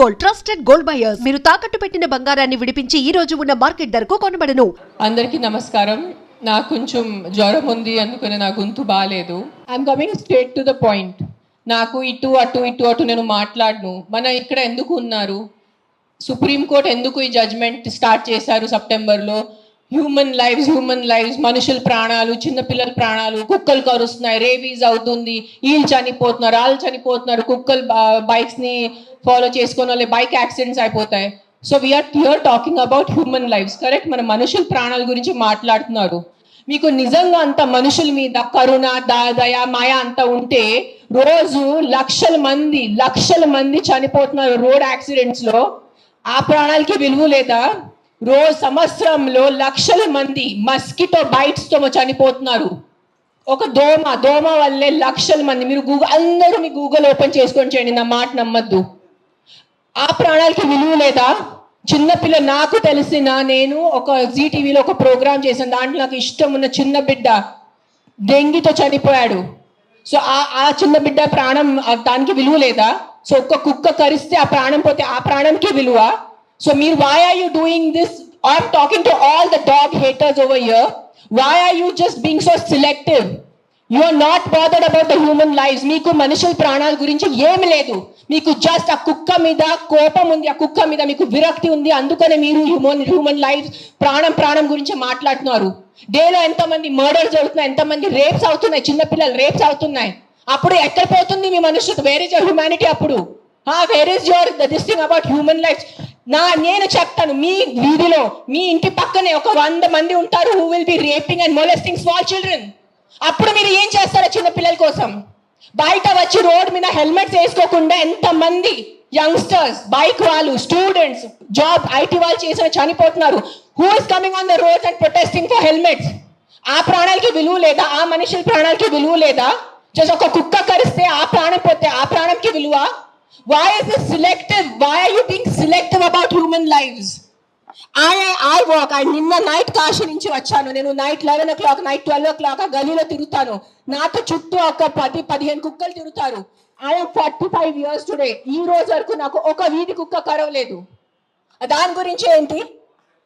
Gold trusted gold buyers మీరు తాకట్టు పెట్టిన బంగారాన్ని విడిపించి ఈ రోజు ఉన్న మార్కెట్ ధరకు కొనబడను. అందరికీ నమస్కారం. నాకు కొంచెం జ్వరం ఉంది అందుకని నా గొంతు బాగాలేదు I'm coming straight to the point నాకు ఇటు అటు ఇటు అటు నేను మాట్లాడను. మన ఇక్కడ ఎందుకు ఉన్నారు? సుప్రీంకోర్టు ఎందుకు ఈ జడ్జ్మెంట్ స్టార్ట్ చేశారు సెప్టెంబర్లో హ్యూమన్ లైఫ్స్ హ్యూమన్ లైఫ్స్ మనుషుల ప్రాణాలు చిన్నపిల్లల ప్రాణాలు కుక్కలు కరుస్తున్నాయి రేబీస్ అవుతుంది వీళ్ళు చనిపోతున్నారు వాళ్ళు చనిపోతున్నారు కుక్కలు బైక్స్ని ఫాలో చేసుకుని వాళ్ళు బైక్ యాక్సిడెంట్స్ అయిపోతాయి. So we're pure talking about human lives correct మన మనుషుల ప్రాణాల గురించి మాట్లాడుతున్నారు. మీకు నిజంగా అంత మనుషుల మీద కరుణ దయ మాయ అంత ఉంటే రోజు లక్షల మంది లక్షల మంది చనిపోతున్నారు రోడ్ యాక్సిడెంట్స్లో. ఆ ప్రాణాలకి విలువ లేదా? రోజు సంవత్సరంలో లక్షల మంది మస్కిటో బైట్స్తో చనిపోతున్నారు. ఒక దోమ దోమ వల్లే లక్షల మంది. మీరు గూగుల్ అందరూ మీ గూగుల్ ఓపెన్ చేసుకొని చేయండి నా మాట నమ్మద్దు. ఆ ప్రాణాలకి విలువ లేదా? చిన్నపిల్ల నాకు తెలిసిన నేను ఒక జీ టీవీలో ఒక ప్రోగ్రామ్ చేశాను. దాంట్లో నాకు ఇష్టం ఉన్న చిన్న బిడ్డ డెంగీతో చనిపోయాడు. సో ఆ ఆ చిన్న బిడ్డ ప్రాణం దానికి విలువ లేదా? సో ఒక్క కుక్క కరిస్తే ఆ ప్రాణం పోతే ఆ ప్రాణంకి విలువ? సో మీరు why are you doing this I'm talking to all the dog haters over here why are you just being so selective you are not bothered about the human life మీకు మనుషుల ప్రాణాల గురించి ఏమి లేదు మీకు జస్ట్ ఆ కుక్క మీద కోపం ఉంది ఆ కుక్క మీద మీకు విరక్తి ఉంది అందుకనే మీరు హ్యూమన్ హ్యూమన్ లైఫ్ ప్రాణం ప్రాణం గురించి మాట్లాడుతున్నారు డేలో ఎంతమంది మర్డర్స్ జరుగుతున్నాయి ఎంతమంది రేప్స్ అవుతున్నాయి చిన్నపిల్లలు రేప్స్ అవుతున్నాయి అప్పుడు ఎక్కడ పోతుంది మీ మనుషులు వేర్ ఇస్ యువర్ అప్పుడు where is your this thing about human life నా నేను చెప్తాను మీ వీధిలో మీ ఇంటి పక్కనే ఒక వంద మంది ఉంటారు who will be raping and molesting small children అప్పుడు మీరు ఏం చేస్తారో చిన్న పిల్లల కోసం? బయట వచ్చి రోడ్ మీద హెల్మెట్స్ వేసుకోకుండా ఎంతమంది యంగ్స్టర్స్ బైక్ వాళ్ళు స్టూడెంట్స్ జాబ్ ఐటీ వాళ్ళు చేసిన చనిపోతున్నారు. Who is coming on the roads and protesting for helmets ఆ ప్రాణాలకి విలువ లేదా? ఆ మనుషుల ప్రాణాలకి విలువ లేదా? జస్ట్ ఒక కుక్క కరిస్తే ఆ ప్రాణం పోతే ఆ ప్రాణంకి విలువ? Why this selective? Why are you being selective about human lives I I walk I నిన్న నైట్ కాశీ నుంచి వచ్చాను. నేను night eleven o'clock night twelve o'clock ఆ గలీలో తిరుగుతాను. నాతో చుట్టూ ఒక పది పదిహేను కుక్కలు తిరుగుతారు. I'm forty five years today ఈ రోజు వరకు నాకు ఒక వీధి కుక్క కరవలేదు. దాని గురించి ఏంటి?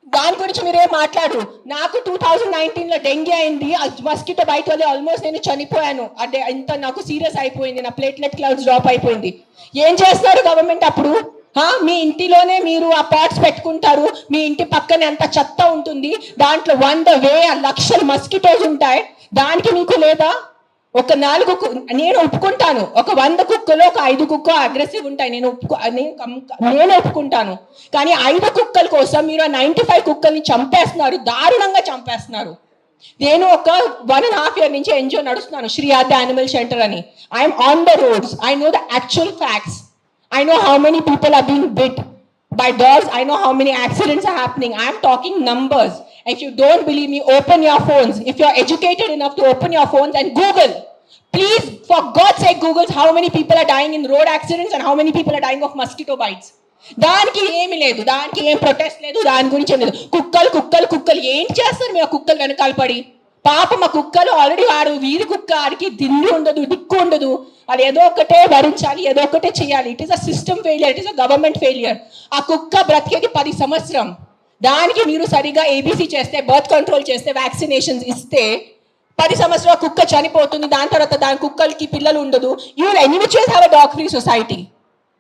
దాని గురించి మీరేం మాట్లాడరు. నాకు టూ థౌజండ్ నైన్టీన్లో అయింది. మస్కిటో బయట వల్ల ఆల్మోస్ట్ నేను చనిపోయాను. అంటే ఇంత నాకు సీరియస్ అయిపోయింది. నా ప్లేట్లెట్ క్లౌడ్స్ డ్రాప్ అయిపోయింది. ఏం చేస్తారు గవర్నమెంట్ అప్పుడు? హా, మీ ఇంటిలోనే మీరు ఆ పాట్స్ పెట్టుకుంటారు. మీ ఇంటి పక్కనే అంత చెత్త ఉంటుంది. దాంట్లో వంద వేల లక్షల మస్కిటోస్ ఉంటాయి. దానికి మీకు లేదా? ఒక నాలుగు కు- నేను ఒప్పుకుంటాను. ఒక వంద కుక్కలో ఒక ఐదు కుక్క అగ్రెసివ్ ఉంటాయి. నేను ఒప్పుకో నేను నేను ఒప్పుకుంటాను. కానీ ఐదు కుక్కల కోసం మీరు ఆ నైంటీ ఫైవ్ కుక్కల్ని చంపేస్తున్నారు. దారుణంగా చంపేస్తున్నారు. నేను ఒక వన్ అండ్ హాఫ్ ఇయర్ నుంచి ఎన్జిఓ నడుస్తున్నాను. శ్రీ ఆద్య యానిమల్ షెల్టర్ అని. I'm on the roads I know the actual facts I know how many people are been bit by dogs I know how many accidents are happening. Talking am if you don't believe me open your phones if you're educated enough to open your phones and google please for god's sake google how many people are dying in road accidents and how many people are dying of mosquito bites దానికి ఏమి లేదు దానికి ఏం protest లేదు దాని గురించి ఏం లేదు కుక్కలు కుక్కలు కుక్కలు ఏం చేస్తారు మీ ఆ కుక్కలు వెనకాల పడి పాప మా కుక్కలు ఆల్రెడీ వాడు వీధి కుక్క ఆడికి దిండి ఉండదు దిక్కు ఉండదు అది ఏదో ఒకటే భరించాలి ఏదో ఒకటే చేయాలి it is a system failure it is a government failure ఆ కుక్క బ్రతికేది పది సంవత్సరం దానికి మీరు సరిగా ఏబీసీ చేస్తే బర్త్ కంట్రోల్ చేస్తే వ్యాక్సినేషన్స్ ఇస్తే పది సంవత్సరాల కుక్క చనిపోతుంది దాని తర్వాత దాని కుక్కలకి పిల్లలు ఉండదు. You will ఎనిమిచేస్ have a dog free society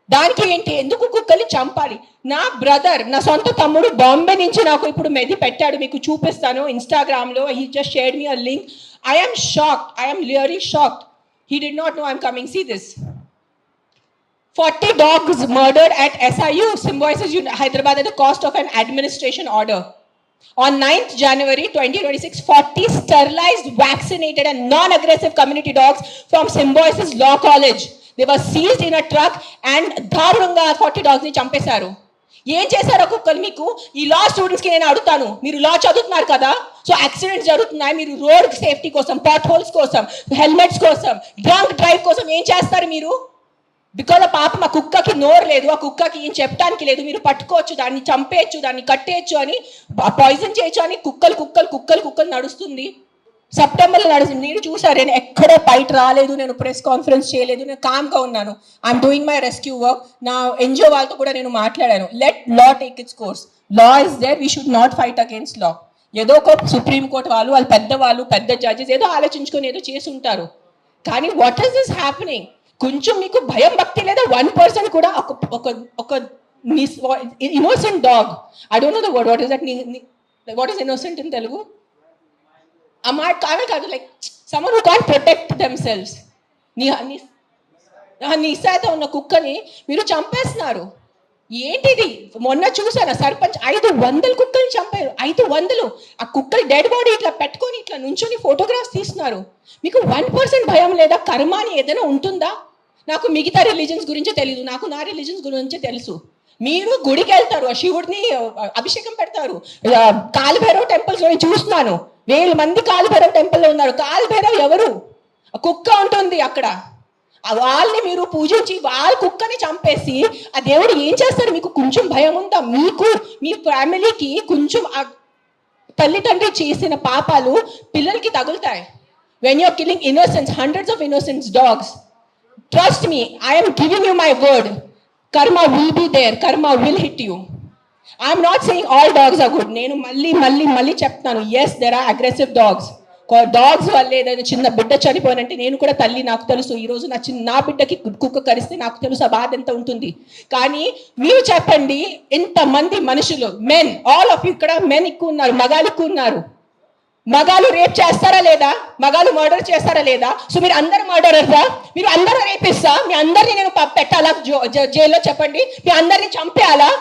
దానికి ఏంటి? ఎందుకు కుక్కల్ని చంపాలి? నా బ్రదర్ నా సొంత తమ్ముడు బాంబే నుంచి నాకు ఇప్పుడు మెది పెట్టాడు మీకు చూపిస్తాను ఇన్స్టాగ్రామ్లో he just share me a link I'm shocked I'm లియరీ shocked he did not know I'm coming see this 40 dogs murdered at SIU Symbiosis Uni- Hyderabad at the cost of an administration order. On 9th January 2026, 40 sterilized, vaccinated, and non aggressive community dogs from Symbiosis Law College. They were seized in a truck and దారుణంగా 40 dogs ని చంపేశారు ఏం చేశారో కుక్కలు మీకు ఈ లా స్టూడెంట్స్కి నేను అడుగుతాను మీరు లా చదువుతున్నారు కదా సో యాక్సిడెంట్స్ జరుగుతున్నాయి మీరు రోడ్ సేఫ్టీ కోసం పాట్ హోల్స్ కోసం హెల్మెట్స్ కోసం డ్రంక్ డ్రైవ్ కోసం ఏం చేస్తారు మీరు బికాజ్ ఆ పాప మా కుక్కకి నోరు లేదు ఆ కుక్కకి ఏం చెప్పడానికి లేదు మీరు పట్టుకోవచ్చు దాన్ని చంపేయచ్చు దాన్ని కట్టేయచ్చు అని పాయిజన్ చేయొచ్చు అని కుక్కలు కుక్కలు కుక్కలు కుక్కలు నడుస్తుంది. సెప్టెంబర్లో నడిచింది మీరు చూసారు నేను ఎక్కడ బయట రాలేదు నేను ప్రెస్ కాన్ఫరెన్స్ చేయలేదు నేను కామ్గా ఉన్నాను. I'm doing my rescue work నా ఎన్జిఓ వాళ్ళతో కూడా నేను మాట్లాడాను. Let law take its course law is there we should not fight against law ఏదో ఒక సుప్రీం కోర్ట్ వాళ్ళు వాళ్ళు పెద్దవాళ్ళు పెద్ద జడ్జెస్ ఏదో ఆలోచించుకొని ఏదో చేసి ఉంటారు. కానీ వాట్ ఈస్ దిస్ హ్యాపెనింగ్ కొంచెం మీకు భయం భక్తి లేదా వన్ పర్సన్ కూడా ఒక ఒక ఒక innocent dog I don't know the word what is that what is innocent in Telugu ఆ కావే కాదు లైక్ సమర్ who can protect themselves నీ నీ నిస్సాయితో ఉన్న కుక్కని మీరు చంపేస్తున్నారు ఏంటిది? మొన్న చూసాను సర్పంచ్ ఐదు వందల కుక్కలు చంపారు. ఐదు వందలు. ఆ కుక్కలు డెడ్ బాడీ ఇట్లా పెట్టుకొని ఇట్లా నుంచొని ఫోటోగ్రాఫ్స్ తీస్తున్నారు. మీకు వన్ పర్సెంట్ భయం లేదా? కర్మ అని ఏదైనా ఉంటుందా? నాకు మిగతా రిలీజన్స్ గురించి తెలియదు నాకు నా రిలీజన్స్ గురించి తెలుసు. మీరు గుడికి వెళ్తారు. ఆ శివుడిని అభిషేకం పెడతారు. ఆ, కాలుభైరవ్ టెంపుల్స్ నేను చూస్తున్నాను. వేల మంది కాలుభైరవ్ టెంపుల్లో ఉన్నారు. కాలుభైరవ్ ఎవరు? కుక్క ఉంటుంది అక్కడ. వాళ్ళని మీరు పూజించి వాళ్ళ కుక్కని చంపేసి ఆ దేవుడు ఏం చేస్తాడు? మీకు కొంచెం భయం ఉందా? మీకు మీ ఫ్యామిలీకి కొంచెం ఆ తల్లిదండ్రి చేసిన పాపాలు పిల్లలకి తగులుతాయి. When you're killing innocence hundreds of innocence dogs trust me I'm giving you my word karma will be there karma will hit you I'm not saying all dogs are good నేను మళ్ళీ మళ్ళీ మళ్ళీ చెప్తాను. Yes there are aggressive dogs dogs వల్ల ఏదైనా చిన్న బిడ్డ చనిపోయినంటే నేను కూడా తల్లి నాకు తెలుసు. ఈ రోజు నా చిన్న నా బిడ్డకి కుక్క కరిస్తే నాకు తెలుసు ఆ బాధ ఎంత ఉంటుంది. కానీ మీరు చెప్పండి ఇంతమంది మనుషులు మెన్ ఆల్ ఆఫ్ ఇక్కడ మెన్ ఎక్కువ ఉన్నారు మగాలు ఎక్కువ ఉన్నారు. మగాలు రేప్ చేస్తారా లేదా? మగాలు మర్డర్ చేస్తారా లేదా? సో మీరు అందరు మర్డరర్సా మీరు అందరూ రేపిస్తా? మీ అందరిని నేను పెట్టాలా? జో- జైల్లో చెప్పండి. మీ అందరిని చంపేయాలా?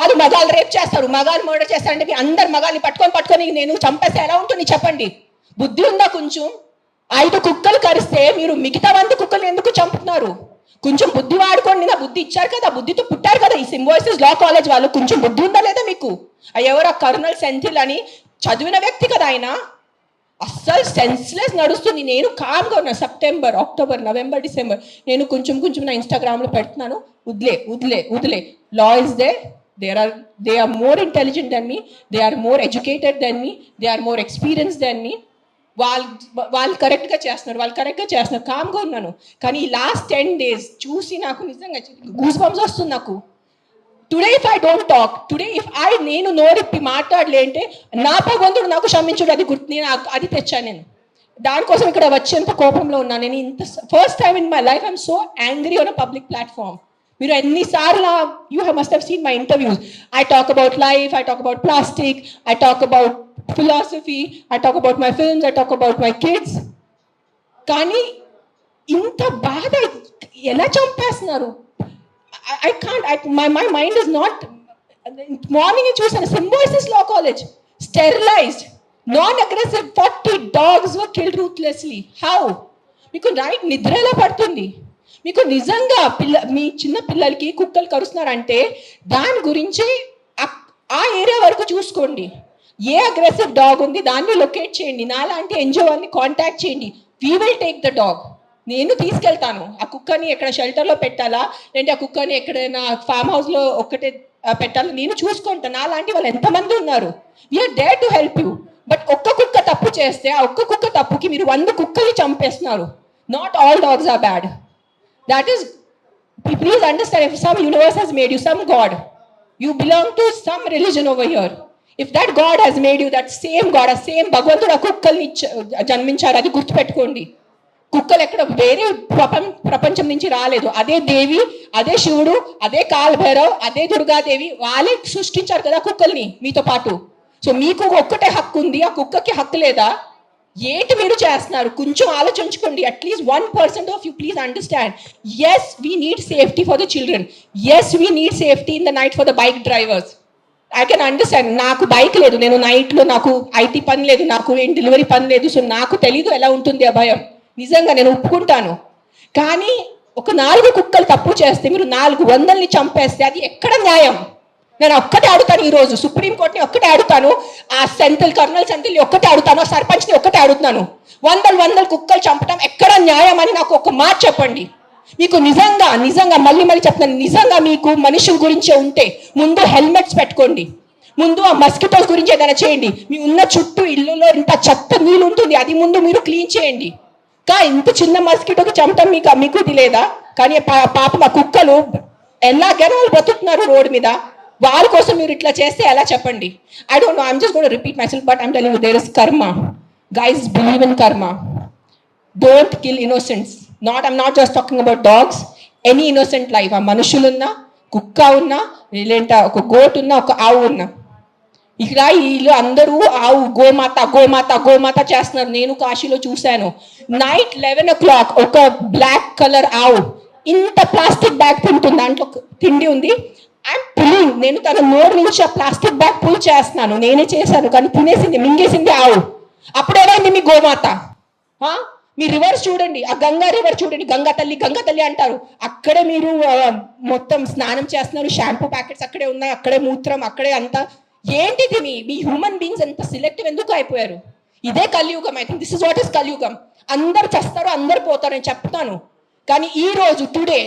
కాదు మగాలు రేప్ చేస్తారు. మగాలు మర్డర్ చేస్తారంటే మీ అందరు మగాల్ని పట్టుకొని పట్టుకొని నేను చంపేస్తే ఎలా ఉంటుంది చెప్పండి. బుద్ధి ఉందా కొంచెం? ఐదు కుక్కలు కరిస్తే మీరు మిగతా వంద కుక్కలు ఎందుకు చంపుతున్నారు? కొంచెం బుద్ధి వాడుకోండి నా బుద్ధి ఇచ్చారు కదా బుద్ధితో పుట్టారు కదా ఈ సింబాయిసిస్ లా కాలేజ్ వాళ్ళు. కొంచెం బుద్ధి ఉందా లేదా మీకు? ఆ ఎవరో కర్నల్ సెంథిల్ అని చదివిన వ్యక్తి కదా ఆయన. అస్సలు సెన్స్లెస్ నడుస్తుంది. నేను కామ్గా ఉన్నా. సెప్టెంబర్ అక్టోబర్ నవంబర్ డిసెంబర్ నేను కొంచెం కొంచెం నా ఇన్స్టాగ్రామ్లో పెడుతున్నాను. వదిలే వదిలే వదిలే. Law is they they are they are more intelligent than me they are more educated than me they are more experience than me వాళ్ళు వాళ్ళు కరెక్ట్గా చేస్తున్నారు వాళ్ళు కరెక్ట్గా చేస్తున్నారు కామ్గా ఉన్నాను. కానీ ఈ లాస్ట్ టెన్ డేస్ చూసి నాకు నిజంగా గూస్ బంప్స్ వస్తుంది నాకు. Today if I don't talk today if I నేను నోరెప్పి మాట్లాడలే అంటే నా భగవంతుడు నాకు క్షమించుడు అది గుర్తు నేను అది తెచ్చాను నేను. దానికోసం ఇక్కడ వచ్చేంత కోపంలో ఉన్నాను నేను ఇంత first time in my life I'm so angry on a public platform మీరు ఎన్నిసార్లు you have must have seen my interviews I talk about life I talk about plastic I talk about philosophy I talk about my films I talk about my kids కానీ ఇంత బాధ ఎలా చంపేస్తున్నారు? I can't I my my mind is not morning చూసాను Symbiosis law college sterilised non aggressive forty dogs were killed ruthlessly how మీకు night నిద్ర ఎలా పడుతుంది? మీకు నిజంగా పిల్ల మీ చిన్న పిల్లలకి కుక్కలు కరుస్తున్నారంటే దాని గురించి ఆ ఏరియా వరకు చూసుకోండి. ఏ అగ్రెసివ్ డాగ్ ఉంది దాన్ని లొకేట్ చేయండి. నాలాంటి ఎన్జిఓని కాంటాక్ట్ చేయండి. We will take the dog నేను తీసుకెళ్తాను. ఆ కుక్కని ఎక్కడ షెల్టర్లో పెట్టాలా? లేదంటే ఆ కుక్కని ఎక్కడైనా ఫామ్ హౌస్లో ఒక్కటే పెట్టాలా? నేను చూసుకుంటాను నాలాంటి వాళ్ళు ఎంతమంది ఉన్నారు? We're there to help you but ఒక్క కుక్క తప్పు చేస్తే ఆ ఒక్క కుక్క తప్పుకి మీరు వంద కుక్కని చంపేస్తున్నారు. Not all dogs are bad that is please understand some universe he's made you some god you belong to some religion over over if that god god made you that same god ఆ same భగవంతుడు ఆ కుక్కల్ని జన్మించారు అది గుర్తుపెట్టుకోండి. కుక్కలు ఎక్కడ వేరే ప్రపం ప్రపంచం నుంచి రాలేదు. అదే దేవి అదే శివుడు అదే కాలభైరవ్ అదే దుర్గాదేవి వాళ్ళే సృష్టించారు కదా కుక్కల్ని మీతో పాటు. సో మీకు ఒక్కటే హక్కు ఉంది. ఆ కుక్కకి హక్కు లేదా? ఏంటి మీరు చేస్తున్నారు? కొంచెం ఆలోచించుకోండి. At least one percent of you please understand yes we need safety for the children yes we need safety in the night for the bike drivers I can understand నాకు బైక్ లేదు. నేను నైట్లో నాకు ఐటీ పని లేదు. నాకు ఏం delivery పని లేదు. సో నాకు తెలీదు ఎలా ఉంటుంది ఆ భయం. నిజంగా నేను ఒప్పుకుంటాను. కానీ ఒక నాలుగు కుక్కలు తప్పు చేస్తే మీరు నాలుగు వందల్ని చంపేస్తే అది ఎక్కడ న్యాయం? నేను ఒక్కటే ఆడుతాను ఈరోజు సుప్రీంకోర్టుని ఒక్కటే ఆడుతాను. ఆ సెంట్రల్ కర్నల్ సెంట్రల్ని ఒక్కటే ఆడుతాను. ఆ సర్పంచ్ని ఒక్కటే ఆడుతున్నాను. వందలు వందలు కుక్కలు చంపడం ఎక్కడ న్యాయం అని నాకు ఒక మాట చెప్పండి. మీకు నిజంగా నిజంగా మళ్ళీ మళ్ళీ చెప్తాను నిజంగా మీకు మనుషుల గురించే ఉంటే ముందు హెల్మెట్స్ పెట్టుకోండి. ముందు ఆ మస్కిటోస్ గురించి ఏదైనా చేయండి. మీ ఉన్న చుట్టూ ఇల్లులో ఇంత చెత్త నీళ్ళు ఉంటుంది అది ముందు మీరు క్లీన్ చేయండి. కా ఇంత చిన్న మస్కిటోకి చంపటం మీకు మీకు ఇది లేదా? కానీ పా- పాపం ఆ కుక్కలు ఎలాగైనా వాళ్ళు బ్రతుకుతున్నారు రోడ్డు మీద? వాళ్ళ కోసం మీరు ఇట్లా చేస్తే ఎలా చెప్పండి? I don't know I'm just got repeat myself but I'm telling there is karma guys believe in karma don't kill innocents not I'm not just talking about dogs any innocent life ఆ మనుషులున్నా కుక్క ఉన్నా లేదంటే ఒక goat ఉన్నా ఒక ఆవు ఉన్నా. ఇక్కడ వీళ్ళు అందరూ ఆవు గోమాత గోమాత గోమాత చేస్తున్నారు. నేను కాశీలో చూశాను. నైట్ లెవెన్ ఓ క్లాక్ ఒక బ్లాక్ కలర్ ఆవు. ఇంత ప్లాస్టిక్ బ్యాగ్ తింటుంది దాంట్లో తిండి ఉంది. ఐమ్ పులింగ్ నేను తన నోరు నుంచి ఆ ప్లాస్టిక్ బ్యాగ్ పుల్ చేస్తున్నాను. నేనే చేశాను కానీ తినేసింది మింగేసింది ఆవు. అప్పుడు ఏమైంది మీ గోమాత? మీ రివర్స్ చూడండి. ఆ గంగా రివర్ చూడండి. గంగా తల్లి గంగా తల్లి అంటారు. అక్కడే మీరు మొత్తం స్నానం చేస్తున్నారు. షాంపూ ప్యాకెట్స్ అక్కడే ఉన్నాయి. అక్కడే మూత్రం అక్కడే అంతా. ఏంటిది మీ మీ హ్యూమన్ బీయింగ్స్ ఎంత సిలెక్టివ్ ఎందుకు అయిపోయారు? ఇదే కలియుగం I think this is what is కలియుగం. అందరు చేస్తారు అందరు పోతారు నేను చెప్తాను. కానీ ఈ రోజు today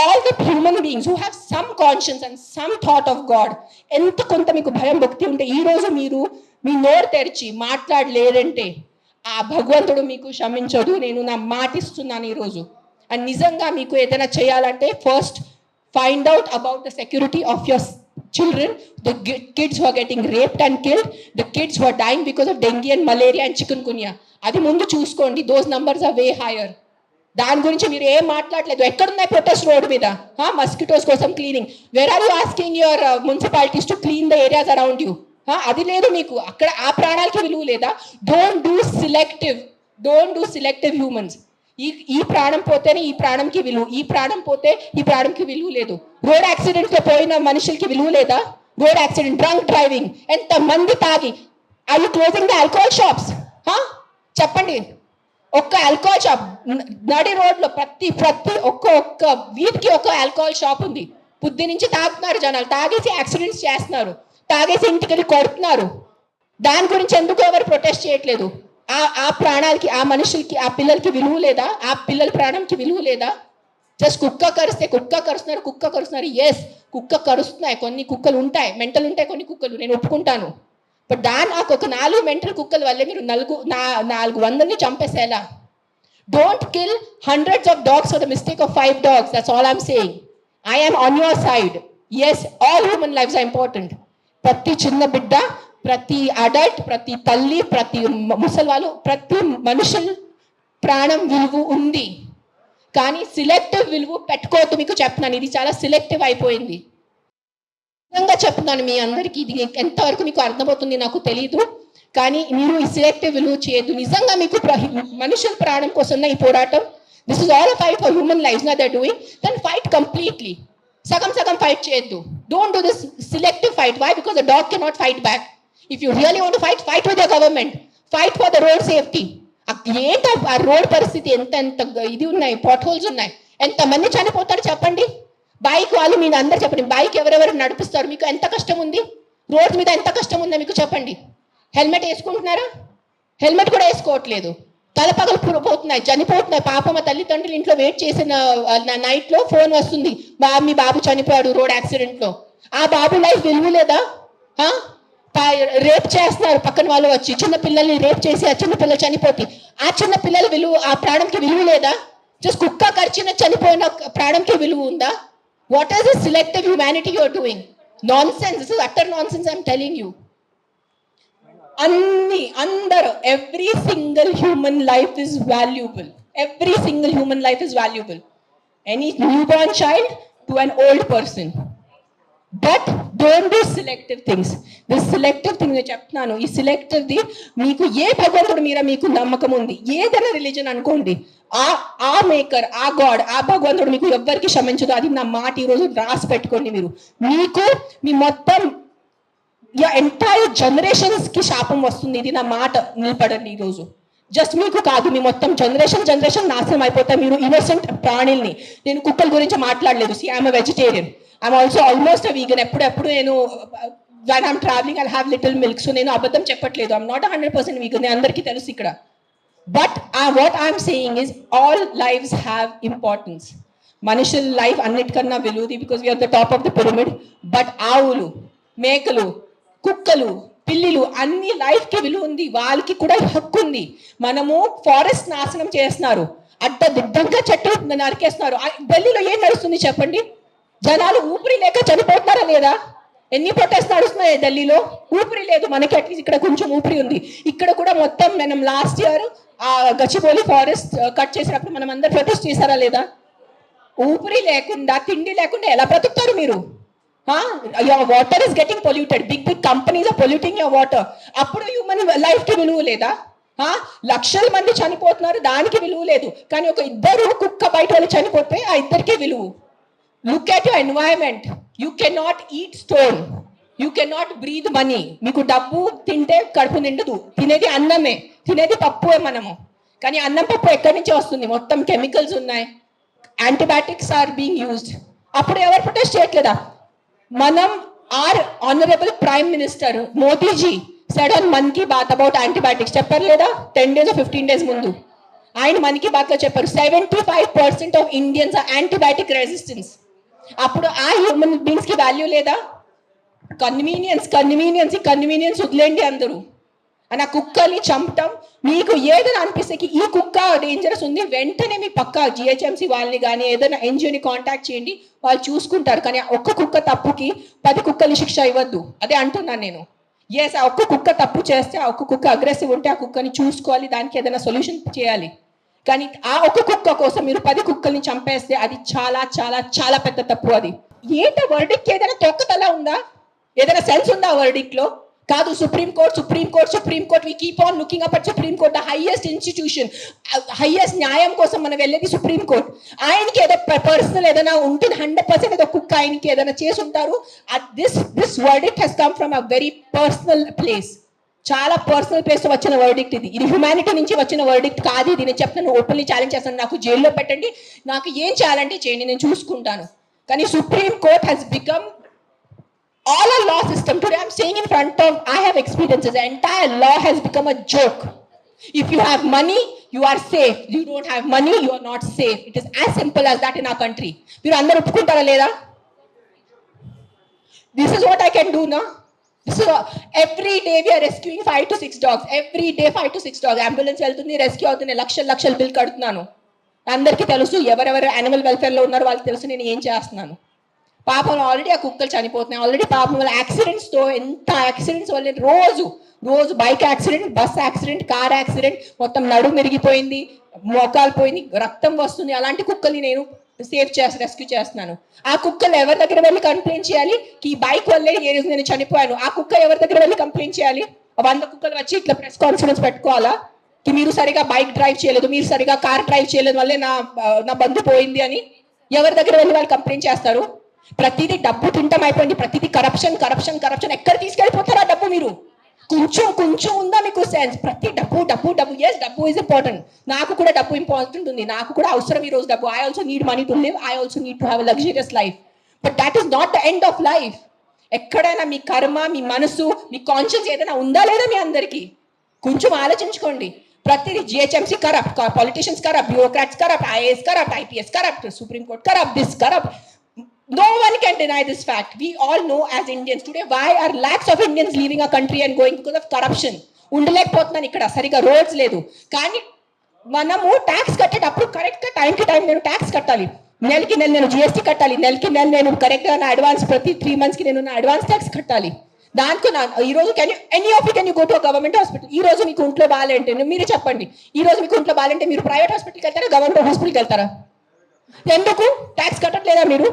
all the human beings who have some conscience and some thought of god ఎంత కొంత మీకు భయం భక్తి ఉంటే ఈ రోజు మీరు మీ నోరు తెరిచి మాట్లాడలేరంటే ఆ భగవంతుడు మీకు క్షమించదు నేను నా మాటిస్తున్నాను ఈరోజు. అండ్ నిజంగా మీకు ఏదైనా చేయాలంటే first find out about the security of your children the kids were getting raped and killed the kids were dying because of dengue and malaria and chikungunya అది ముందు చూసుకోండి those numbers are way higher దాని గురించి మీరు ఏం మాట్లాడలేదు. ఎక్కడున్నాయి protest road మీద? మస్కిటోస్ కోసం cleaning where are you asking your municipalities to clean the areas around you అది లేదు మీకు అక్కడ ఆ ప్రాణాలకి విలువ లేదా? Don't do selective don't do selective humans ఈ ఈ ప్రాణం పోతేనే ఈ ప్రాణంకి విలువ. ఈ ప్రాణం పోతే ఈ ప్రాణంకి విలువ లేదు. రోడ్ యాక్సిడెంట్లో పోయిన మనుషులకి విలువ లేదా? రోడ్ యాక్సిడెంట్ డ్రంక్ డ్రైవింగ్ ఎంత మంది తాగి. I you closing the alcohol shops చెప్పండి. ఒక్క ఆల్కహాల్ షాప్ నడి రోడ్లో ప్రతి ప్రతి ఒక్క ఒక్క వీధికి ఒక ఆల్కహాల్ షాప్ ఉంది. బుద్ధి నుంచి తాగుతున్నారు జనాలు. తాగేసి యాక్సిడెంట్స్ చేస్తున్నారు. తాగేసి ఇంటికి వెళ్ళి కొడుతున్నారు. దాని గురించి ఎందుకు ఎవరు ప్రొటెస్ట్ చేయట్లేదు? ఆ ఆ ప్రాణాలకి ఆ మనుషులకి ఆ పిల్లలకి విలువ లేదా? ఆ పిల్లల ప్రాణంకి విలువ లేదా? జస్ట్ కుక్క కరిస్తే కుక్క కరుస్తున్నారు కుక్క కరుస్తున్నారు. ఎస్ కుక్క కరుస్తున్నాయి. కొన్ని కుక్కలు ఉంటాయి. మెంటలు ఉంటాయి కొన్ని కుక్కలు. నేను ఒప్పుకుంటాను. బట్ దాని నాకు ఒక నాలుగు మెంటల్ కుక్కల వల్లే మీరు నలుగు నా నాలుగు వందల్ని చంపేసేలా. Don't kill hundreds of dogs for the mistake of five dogs that's all I'm saying I on your side yes all human lives are important ప్రతి చిన్న బిడ్డ ప్రతి అడల్ట్ ప్రతి తల్లి ప్రతి ముసలి వాళ్ళు ప్రతి మనుషుల ప్రాణం విలువ ఉంది. కానీ సిలెక్టివ్ విలువ పెట్టుకోవద్దు మీకు చెప్తున్నాను. ఇది చాలా సిలెక్టివ్ అయిపోయింది. నిజంగా చెప్తున్నాను మీ అందరికీ ఇది ఎంతవరకు మీకు అర్థమవుతుంది నాకు తెలియదు కానీ మీరు ఈ సిలెక్టివ్ విలువ చేయొద్దు. నిజంగా మీకు మనుషుల ప్రాణం కోసం ఈ పోరాటం. This is all fight for human life నా దర్ డూయింగ్ దెన్ ఫైట్ కంప్లీట్లీ సగం సగం ఫైట్ చేయొద్దు. Don't do this selective fight why because the dog cannot fight back if you really want fight fight for the government fight for the road safety ఏంటి ఆ- road పరిస్థితి ఎంత ఎంత ఇది ఉన్నాయి పాట్ హోల్స్ ఉన్నాయి. ఎంతమంది చనిపోతారు చెప్పండి? బైక్ వాళ్ళు మీరు అందరు చెప్పండి. బైక్ ఎవరెవరు నడిపిస్తారు? మీకు ఎంత కష్టం ఉంది? రోడ్ మీద ఎంత కష్టం ఉందో మీకు చెప్పండి. హెల్మెట్ వేసుకుంటున్నారా? హెల్మెట్ కూడా వేసుకోవట్లేదు. తలపగలు పు- పోతున్నాయి చనిపోతున్నాయి. పాప మా తల్లిదండ్రులు ఇంట్లో వెయిట్ చేసిన నైట్లో ఫోన్ వస్తుంది. బాబు మీ బాబు చనిపోయాడు రోడ్ యాక్సిడెంట్లో ఆ బాబు లైఫ్ విలువ లేదా రేప్ చేస్తున్నారు. పక్కన వాళ్ళు వచ్చి చిన్న పిల్లల్ని రేప్ చేసి ఆ చిన్న పిల్లలు చనిపోతే ఆ చిన్న పిల్లల విలువ ఆ ప్రాణంకి విలువ లేదా జస్ట్ కుక్క కరిచిన చనిపోయిన ప్రాణంకి విలువ ఉందా? What are the selective humanity you're doing nonsense this is utter nonsense I'm telling you అన్ని అందరు every single human life is valuable every single human life is valuable any newborn child to an old person but don't do selective things this selective thing నేను చెప్తున్నాను ఈ సెలెక్టివ్ది మీకు ఏ భగవంతుడు మీద మీకు నమ్మకం ఉంది? ఏదైనా రిలీజన్ అనుకోండి ఆ ఆ మేకర్ ఆ గాడ్ ఆ భగవంతుడు మీకు ఎవ్వరికి క్షమించదు. అది నా మాట ఈరోజు రాసి పెట్టుకోండి మీరు. మీకు మీ మొత్తం యా ఎంటైర్ జనరేషన్స్కి శాపం వస్తుంది. ఇది నా మాట. నిలబడండి ఈరోజు. జస్ట్ మీకు కాదు మీ మొత్తం జనరేషన్ జనరేషన్ నాశనం అయిపోతాయి మీరు ఇన్నోసెంట్ ప్రాణుల్ని. నేను కుక్కల గురించి మాట్లాడలేదు. See I'm vegetarian I'm also almost vegan ఎప్పుడెప్పుడు నేను one I'm travelling I have little milk so నేను అబద్ధం చెప్పట్లేదు. I'm not hundred percent vegan అందరికీ తెలుసు ఇక్కడ. But what I'm saying is all lives have importance మనుషుల లైఫ్ అన్నిటికన్నా వెలుది because we're the top of the pyramid but ఆవులు మేకలు కుక్కలు పిల్లిలు అన్ని లైఫ్కి విలువ ఉంది వాళ్ళకి కూడా హక్కు ఉంది మనము ఫారెస్ట్ నాశనం చేస్తున్నారు. అడ్డ దిడ్డంగా చెట్లు నరికేస్తున్నారు. ఆ ఢిల్లీలో ఏం నడుస్తుంది చెప్పండి? జనాలు ఊపిరి లేక చనిపోతున్నారా లేదా? ఎన్ని ప్రొటెస్ట్ నడుస్తున్నాయి ఢిల్లీలో ఊపిరి లేదు. మనకి అట్లీస్ట్ ఇక్కడ కొంచెం ఊపిరి ఉంది. ఇక్కడ కూడా మొత్తం మనం లాస్ట్ ఇయర్ ఆ గచ్చిబౌలి ఫారెస్ట్ కట్ చేసినప్పుడు మనం అందరు ప్రొటెస్ట్ చేశారా లేదా? ఊపిరి లేకుండా తిండి లేకుండా ఎలా బ్రతుకుతారు మీరు? Your water is getting polluted big big companies are polluting your water అప్పుడు హ్యూమన్ లైఫ్కి విలువ లేదా? లక్షల మంది చనిపోతున్నారు దానికి విలువ లేదు. కానీ ఒక ఇద్దరు కుక్క బయట వాళ్ళు చనిపోతే ఆ ఇద్దరికే విలువ. Look at your environment you can not eat stone you can not breathe money మీకు డబ్బు తింటే కడుపు నిండదు. తినేది అన్నమే. తినేది పప్పువే మనము. కానీ అన్నం పప్పు ఎక్కడి నుంచి వస్తుంది? మొత్తం కెమికల్స్ ఉన్నాయి. యాంటీబయాటిక్స్ ఆర్ బీయింగ్ యూజ్డ్ అప్పుడు ఎవరు ప్రొటెస్ట్ చేయట్లేదా? మనం our honourable prime minister Modiji said on Mann Ki Baat about antibiotics చెప్పారు లేదా? టెన్ డేస్ ఫిఫ్టీన్ డేస్ ముందు. ఆయన మన్ కీ బాత్లో చెప్పారు seventy five percent of Indians antibiotic resistance అప్పుడు ఆ హ్యూమన్ బీయింగ్స్కి వాల్యూ లేదా? కన్వీనియన్స్ కన్వీనియన్స్ కన్వీనియన్స్ వదిలేండి అందరూ. అని ఆ కుక్కల్ని చంపటం. మీకు ఏదైనా అనిపిస్తే ఈ కుక్క డేంజరస్ ఉంది. వెంటనే మీ పక్క జిహెచ్ఎంసీ వాళ్ళని కానీ ఏదైనా ఎన్జిఓని కాంటాక్ట్ చేయండి. వాళ్ళు చూసుకుంటారు. కానీ ఒక్క కుక్క తప్పుకి పది కుక్కలు శిక్ష ఇవ్వద్దు. అదే అంటున్నాను నేను. ఎస్ ఆ ఒక్క కుక్క తప్పు చేస్తే ఆ ఒక్క కుక్క అగ్రెసివ్ ఉంటే ఆ కుక్కని చూసుకోవాలి. దానికి ఏదైనా సొల్యూషన్ చేయాలి. కానీ ఆ ఒక్క కుక్క కోసం మీరు పది కుక్కల్ని చంపేస్తే అది చాలా చాలా చాలా పెద్ద తప్పు అది. ఏంట వర్డిక్ ఏదైనా తొక్కతలా ఉందా? ఏదైనా సెన్స్ ఉందా వర్డిక్లో? కాదు supreme court supreme court supreme court we keep on looking up at supreme court the highest institution highest న్యాయం కోసం మనం వెళ్ళేది సుప్రీం కోర్ట్ ఆయనకి ఏదో పర్సనల్ ఏదైనా ఉంటుంది హండ్రెడ్ పర్సెంట్ ఏదో కుక్క ఆయనకి ఏదైనా చేసి ఉంటారు. This this verdict he's come from a very personal place చాలా పర్సనల్ ప్లేస్ వచ్చిన వర్డిక్ట్ ఇది. ఇది హ్యుమానిటీ నుంచి వచ్చిన వర్డిక్ట్ కాదు ఇది. నేను చెప్తాను ఓపెన్లీ ఛాలెంజ్ చేస్తాను. నాకు జైల్లో పెట్టండి. నాకు ఏం చేయాలంటే చేయండి నేను చూసుకుంటాను. కానీ supreme court he's become all our law system today i'm saying in front of i have experiences the entire law has become a joke if you have money you are safe you don't have money you are not safe it is as simple as that in our country మీరు అందరూ ఒప్పుకుంటారా లేదా this is what i can do now this is what- every day we are rescuing five to six dogs every day five to six dogs ambulance వెళ్తుంది rescue అవుతుంది లక్షల లక్షల bill కడుతున్నాను అందరికీ తెలుసు ఎవరెవరు యానిమల్ వెల్ఫేర్లో ఉన్నారో వాళ్ళకి తెలుసు నేను ఏం చేస్తున్నాను పాపం ఆల్రెడీ ఆ కుక్కలు చనిపోతున్నాయి. ఆల్రెడీ పాపం వల్ల యాక్సిడెంట్స్తో ఎంత యాక్సిడెంట్స్ వల్ల రోజు రోజు bike accident bus accident car accident మొత్తం నడుము మెరిగిపోయింది మోకాలు పోయింది రక్తం వస్తుంది. అలాంటి కుక్కల్ని నేను సేవ్ చేసి రెస్క్యూ చేస్తున్నాను. ఆ కుక్కలు ఎవరి దగ్గర వెళ్ళి కంప్లైంట్ చేయాలి? ఈ బైక్ వల్లే ఏ రోజు నేను చనిపోయాను. ఆ కుక్క ఎవరి దగ్గర వెళ్ళి కంప్లైంట్ చేయాలి? వంద కుక్కలు వచ్చి ఇట్లా ప్రెస్ కాన్ఫరెన్స్ పెట్టుకోవాలా? కి మీరు సరిగా బైక్ డ్రైవ్ చేయలేదు మీరు సరిగా కార్ డ్రైవ్ చేయలేదు వల్లే నా నా బంధు పోయింది అని ఎవరి దగ్గర వెళ్ళి వాళ్ళు కంప్లైంట్ చేస్తారు? ప్రతిదీ డబ్బు తింటం అయిపోయింది ప్రతిదీ కరప్షన్ కరప్షన్ కరప్షన్ ఎక్కడ తీసుకెళ్ళిపోతారా డబ్బు మీరు? కొంచెం కొంచెం ఉందా మీకు సెన్స్ ప్రతి డబ్బు డబ్బు డబ్బు. ఎస్ డబ్బు ఇస్ ఇంపార్టెంట్ నాకు కూడా డబ్బు ఇంపార్టెంట్ ఉంది నాకు కూడా అవసరం ఈ రోజు డబ్బు. I also need money to live I also need to have luxurious life but that is not the end of life ఎక్కడైనా మీ కర్మ మీ మనసు మీ కాన్షియస్ ఏదైనా ఉందా లేదా మీ అందరికీ? కొంచెం ఆలోచించుకోండి. ప్రతిదీ GHMC corrupt politicians corrupt bureaucrats corrupt IAS corrupt IPS corrupt supreme court corrupt this corrupt no one can deny this fact. We all know as Indians today why are lakhs of Indians leaving our country and going because of corruption. ఉండలేకపోతున్నాను ఇక్కడ. సరిగా roads లేదు. కానీ మనము tax కట్టేటప్పుడు కరెక్ట్గా టైంకి time time నేను ట్యాక్స్ కట్టాలి. నెలకి నెల నేను జిఎస్టీ కట్టాలి. నెలకి నెల నేను కరెక్ట్గా నా అడ్వాన్స్ ప్రతి త్రీ మంత్స్కి నేను నా అడ్వాన్స్ ట్యాక్స్ కట్టాలి. దానికి నా ఈ రోజు you any of can you go to government hospital ఈ రోజు మీకు ఇంట్లో బాగాలంటే మీరు చెప్పండి. ఈ రోజు మీకు ఇంట్లో బాగాలంటే మీరు ప్రైవేట్ హాస్పిటల్కి వెళ్తారా? గవర్నమెంట్ హాస్పిటల్కి వెళ్తారా? ఎందుకు? ట్యాక్స్ కట్టట్లేదా మీరు?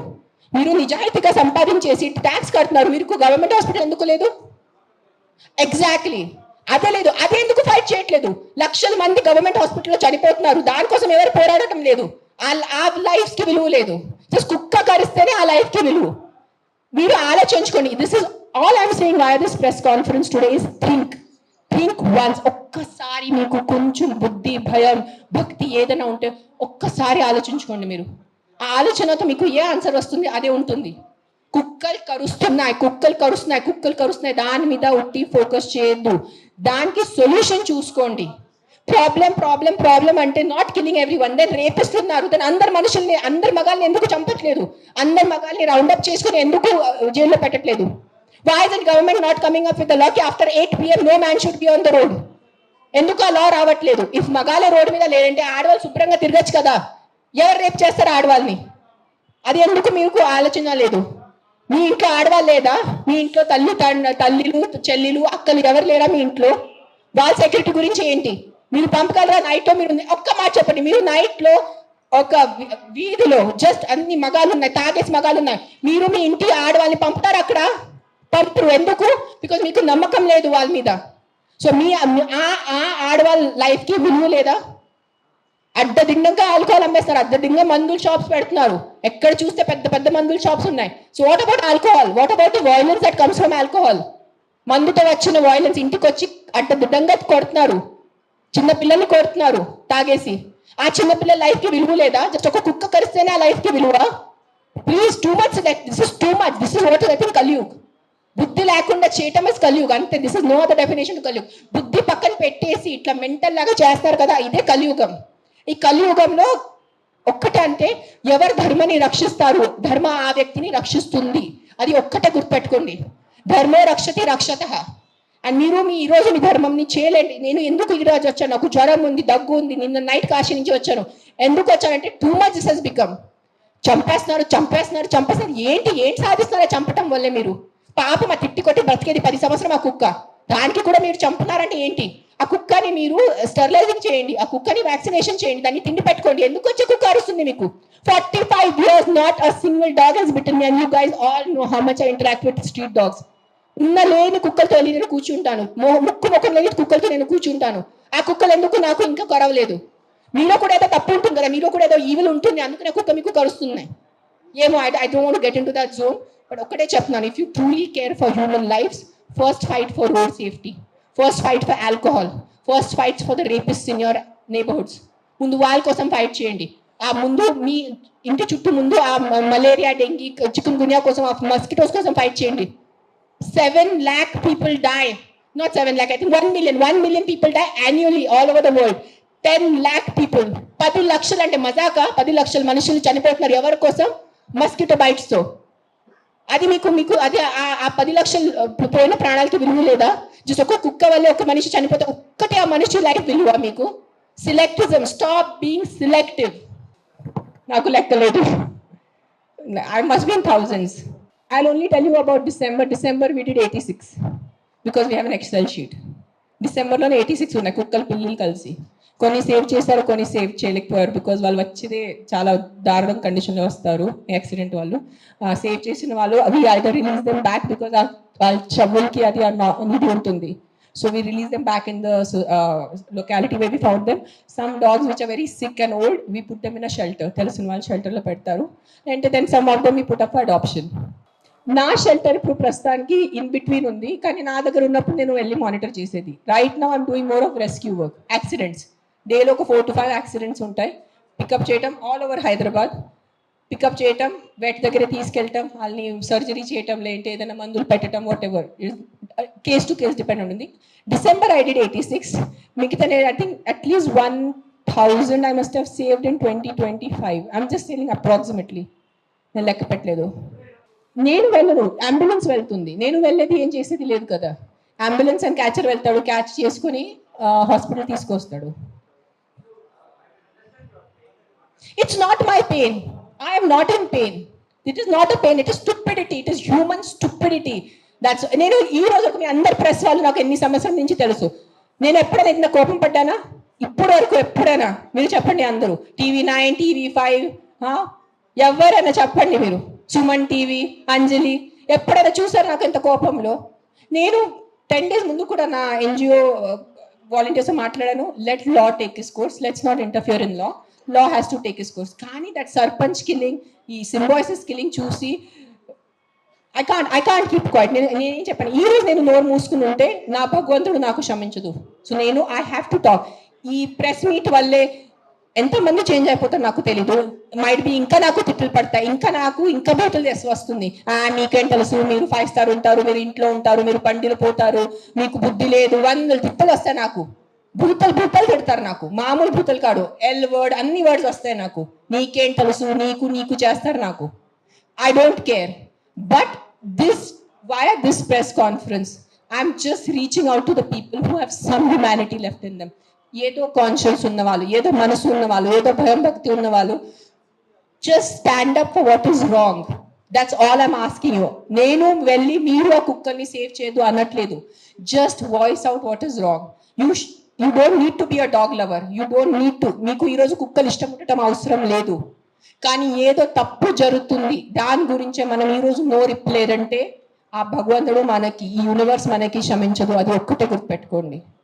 మీరు నిజాయితీగా సంపాదించేసి ట్యాక్స్ కడుతున్నారు. మీరు గవర్నమెంట్ హాస్పిటల్ ఎందుకు లేదు? ఎగ్జాక్ట్లీ అదే లేదు. అదే ఎందుకు ఫైట్ చేయట్లేదు? లక్షల మంది గవర్నమెంట్ హాస్పిటల్లో చనిపోతున్నారు. దానికోసం ఎవరు పోరాడటం లేదు. ఆ- లైఫ్కి లైఫ్కి విలువ లేదు. జస్ట్ కుక్క కరిస్తేనే ఆ లైఫ్కి విలువ. మీరు ఆలోచించుకోండి. This is all I'm saying why this press conference today is think think once ఒక్కసారి మీకు కొంచెం బుద్ధి భయం భక్తి ఏదైనా ఉంటే ఒక్కసారి ఆలోచించుకోండి మీరు. ఆ ఆలోచనతో మీకు ఏ ఆన్సర్ వస్తుంది అదే ఉంటుంది. కుక్కలు కరుస్తున్నాయి కుక్కలు కరుస్తున్నాయి కుక్కలు కరుస్తున్నాయి దాని మీద ఉట్టి ఫోకస్ చేయొద్దు. దానికి సొల్యూషన్ చూసుకోండి. ప్రాబ్లం ప్రాబ్లం ప్రాబ్లం అంటే not killing every one then రేపిస్తున్నారు. దాని అందరు మనుషుల్ని అందరు మగాల్ని ఎందుకు చంపట్లేదు? అందరు మగాల్ని రౌండప్ చేసుకుని ఎందుకు జైల్లో పెట్టట్లేదు? Why is the government not coming up with a law ki after 8 p.m. no man should be on the road? ఎందుకు ఆ లా రావట్లేదు? ఇఫ్ మగాల రోడ్డు మీద లేదంటే ఆడవాళ్ళు శుభ్రంగా తిరగచ్చు కదా. ఎవరు రేపు చేస్తారు ఆడవాళ్ళని? అది ఎందుకు మీకు ఆలోచన లేదు? మీ ఇంట్లో ఆడవాళ్ళు లేదా? మీ ఇంట్లో తల్లి తండ్రి తల్లిలు చెల్లిలు అక్కలు ఎవరు లేరా మీ ఇంట్లో? వాళ్ళ సెక్యూరిటీ గురించి ఏంటి? మీరు పంపగలరా? నైట్లో మీరు ఒక్క మాట చెప్పండి. మీరు నైట్లో ఒక వీ- వీధిలో జస్ట్ అన్ని మగాలు ఉన్నాయి తాగేసి మగాలు ఉన్నాయి మీరు మీ ఇంటి ఆడవాళ్ళని పంపుతారు అక్కడ? పంపరు ఎందుకు? బికాజ్ మీకు నమ్మకం లేదు వాళ్ళ మీద. సో మీ ఆ ఆడవాళ్ళ లైఫ్కి విలువ లేదా? అడ్డదిండంగా ఆల్కహాల్ అమ్మేస్తారు. అడ్డదింగా మందుల షాప్స్ పెడుతున్నారు. ఎక్కడ చూస్తే పెద్ద పెద్ద మందుల షాప్స్ ఉన్నాయి. So what about alcohol what about the violence that comes from alcohol మందుతో వచ్చిన వైలెన్స్ ఇంటికి వచ్చి అడ్డదిడ్డంగా కొడుతున్నారు. చిన్న పిల్లల్ని కొడుతున్నారు తాగేసి. ఆ చిన్నపిల్లల లైఫ్కి లైఫ్కి విలువ లేదా? జస్ట్ ఒక కుక్క కరిస్తేనే ఆ లైఫ్కి విలువ please too much this is too much this is what that think Kalyug. బుద్ధి లేకుండా చేయటం ఇస్ కలియుగ్. అంతే this is no other definition Kalyug. బుద్ధి పక్కన పెట్టేసి ఇట్లా మెంటల్ లాగా చేస్తారు కదా ఇదే కలియుగం. ఈ కలియుగంలో ఒక్కటే అంటే ఎవరు ధర్మని రక్షిస్తారు? ధర్మ ఆ వ్యక్తిని రక్షిస్తుంది. అది ఒక్కటే గుర్తుపెట్టుకోండి. ధర్మో రక్షతి రక్షత. అండ్ మీరు మీ ఈ రోజు మీ ధర్మంని చేయలేండి. నేను ఎందుకు ఈ రోజు వచ్చాను? నాకు జ్వరం ఉంది దగ్గు ఉంది నిన్న నైట్ కాశీ నుంచి వచ్చాను. ఎందుకు వచ్చానంటే too much this has become. చంపేస్తున్నారు చంపేస్తున్నారు చంపేస్తున్నారు. ఏంటి ఏంటి సాధిస్తున్నారో చంపటం వల్లే మీరు? పాపం మా తిట్టి కొట్టి బ్రతికేది పది సంవత్సరం ఆ కుక్క. దానికి కూడా మీరు చంపుతున్నారంటే ఏంటి? ఆ కుక్కని మీరు స్టెరిలైజింగ్ చేయండి ఆ కుక్కని వ్యాక్సినేషన్ చేయండి దాన్ని తిండి పెట్టుకోండి. ఎందుకు వచ్చి కుక్క అరుస్తుంది మీకు? Forty five years not a single dog has bitten me and you guys all know how much I interact with street dogs ఉన్న లేని కుక్కలతో వెళ్ళి నేను కూర్చుంటాను. ముక్కు ముఖం లేని కుక్కలతో నేను కూర్చుంటాను. ఆ కుక్కలు ఎందుకు నాకు ఇంకా కొరవలేదు? మీలో కూడా ఏదో తప్పు ఉంటుంది కదా మీలో కూడా ఏదో ఈవిల్ ఉంటుంది అందుకనే కుక్క మీకు కరుస్తున్నాయి. ఏమో I I don't get into that zone but ఒకటే చెప్తున్నాను. If you truly care for human lifes first fight for road safety first fight for alcohol first fights for the rapist in your neighbourhoods ముందు వాళ్ళ కోసం fight చేయండి. ఆ ముందు మీ ఇంటి చుట్టూ ముందు ఆ మలేరియా డెంగీ చికెన్ గునియా కోసం ఆ మస్కిటోస్ కోసం ఫైట్ చేయండి. Seven lakh people die not seven lakh అయితే one million one million people die die all over the the ten lakh people పది లక్షలు అంటే మజాక? పది లక్షల మనుషులు చనిపోతున్నారు ఎవరి కోసం? మస్కిటో బైట్స్తో అది మీకు మీకు అది ఆ- పది లక్షలు పోయిన ప్రాణాలకి విలువ లేదా? జస్ట్ ఒక కుక్క వల్ల ఒక మనిషి చనిపోతే ఒక్కటే ఆ మనిషి లైఫ్ విలువ మీకు? సిలెక్టిజం స్టాప్ బీయింగ్ సిలెక్టివ్ నాకు లెక్కలేదు I must be in thousands. I'll only tell you about December. December we did 86 because we have an Excel sheet డిసెంబర్లోనే eighty six ఉన్నాయి. కుక్కలు పిల్లలు కలిసి. కొన్ని సేవ్ చేశారు కొన్ని సేవ్ చేయలేకపోయారు బికాజ్ వాళ్ళు వచ్చేదే చాలా దారుణం కండిషన్లో వస్తారు. యాక్సిడెంట్ వాళ్ళు. సేవ్ చేసిన వాళ్ళు అవి either release them back because వాళ్ళ చెవులకి అది నిధి ఉంటుంది. So we release them back in the locality we we found them some dogs which are very sick and old we put them in a shelter తెలిసిన వాళ్ళు షెల్టర్లో పెడతారు. అంటే then some of them we put up adoption నా shelter ఇప్పుడు ప్రస్తుతానికి in between ఉంది. కానీ నా దగ్గర ఉన్నప్పుడు నేను వెళ్ళి మానిటర్ చేసేది. రైట్ నా I'm doing more of rescue work accidents డేలో ఒక ఫోర్ టు ఫైవ్ యాక్సిడెంట్స్ ఉంటాయి. పికప్ చేయడం ఆల్ ఓవర్ హైదరాబాద్ పికప్ చేయటం వెట్ దగ్గర తీసుకెళ్ళటం వాళ్ళని సర్జరీ చేయటం లేదంటే ఏదైనా మందులు పెట్టడం whatever case to case depend ఉంటుంది. December I did eighty six మిగతా నేను I think at least one thousand I must have saved in twenty twenty five I'm just saying approximately నేను లెక్క పెట్టలేదు. నేను వెళ్ళను. అంబులెన్స్ వెళ్తుంది. నేను వెళ్ళేది ఏం చేసేది లేదు కదా. అంబులెన్స్ అని క్యాచర్ వెళ్తాడు. క్యాచ్ చేసుకుని హాస్పిటల్ తీసుకొస్తాడు. It's not my pain I'm not in pain it is not a pain it is stupidity it is human stupidity that's నేను ఈ రోజు మీ అందరి ప్రెస్ వాళ్ళు నాకు ఎన్ని సంవత్సరాల నుంచి తెలుసు. నేను ఎప్పుడైనా ఇంత కోపం పడ్డానా? ఇప్పుడు వరకు ఎప్పుడైనా. మీరు చెప్పండి అందరూ. టీవీ నైన్ టీవీ ఫైవ్ ఎవరైనా చెప్పండి మీరు. సుమన్ టీవీ అంజలి ఎప్పుడైనా చూసారు నాకు ఇంత కోపంలో? నేను టెన్ డేస్ ముందు కూడా నా ఎన్జిఓ వాలంటీర్స్ uh, మాట్లాడాను. Let law take is course let's not interfere in law law has to take is course కానీ దట్ సర్పంచ్ కిల్లింగ్ ఈ సింబాయిసెస్ కిల్లింగ్ చూసి I can't I can't keep quiet నేను నేనేం చెప్పాను? ఈ రోజు నేను నోరు మూసుకుని ఉంటే నా భగవంతుడు నాకు క్షమించదు. సో నేను ఐ హ్యావ్ టు టాక్ ఈ ప్రెస్ మీట్ వల్లే ఎంతమంది చేంజ్ అయిపోతారు నాకు తెలీదు. మైట్ బి ఇంకా నాకు తిట్లు పడతాయి ఇంకా నాకు ఇంకా బయటలు తెసి వస్తుంది. ఆ మీకేం తెలుసు? మీరు ఫైవ్ స్టార్ ఉంటారు మీరు ఇంట్లో ఉంటారు మీరు పండిలు పోతారు మీకు బుద్ధి లేదు వందలు తిప్పలు వస్తాయి నాకు. భూతలు భూతలు తిడతారు నాకు. మామూలు భూతలు కాడు ఎల్ వర్డ్ అన్ని వర్డ్స్ వస్తాయి నాకు. నీకేం తెలుసు? నీకు నీకు చేస్తారు నాకు. I don't care but this why this press conference I'm just reaching out to the people who have some humanity left in them ఏదో కాన్షియస్ ఉన్నవాళ్ళు ఏదో మనసు ఉన్నవాళ్ళు ఏదో భయం భక్తి ఉన్నవాళ్ళు just stand up for what is wrong that's all I'm asking you నేను వెళ్ళి మీరు ఆ కుక్కల్ని సేవ్ చేయదు అనట్లేదు. Just voice out what is wrong you you don't need to be a dog lover you don't need to మీకు ఈరోజు కుక్కలు ఇష్టం ఉండటం అవసరం లేదు. కానీ ఏదో తప్పు జరుగుతుంది. దాని గురించే మనం ఈరోజు నోరిప్పలేదంటే ఆ భగవంతుడు మనకి ఈ యూనివర్స్ మనకి క్షమించదు. అది ఒక్కటే గుర్తుపెట్టుకోండి.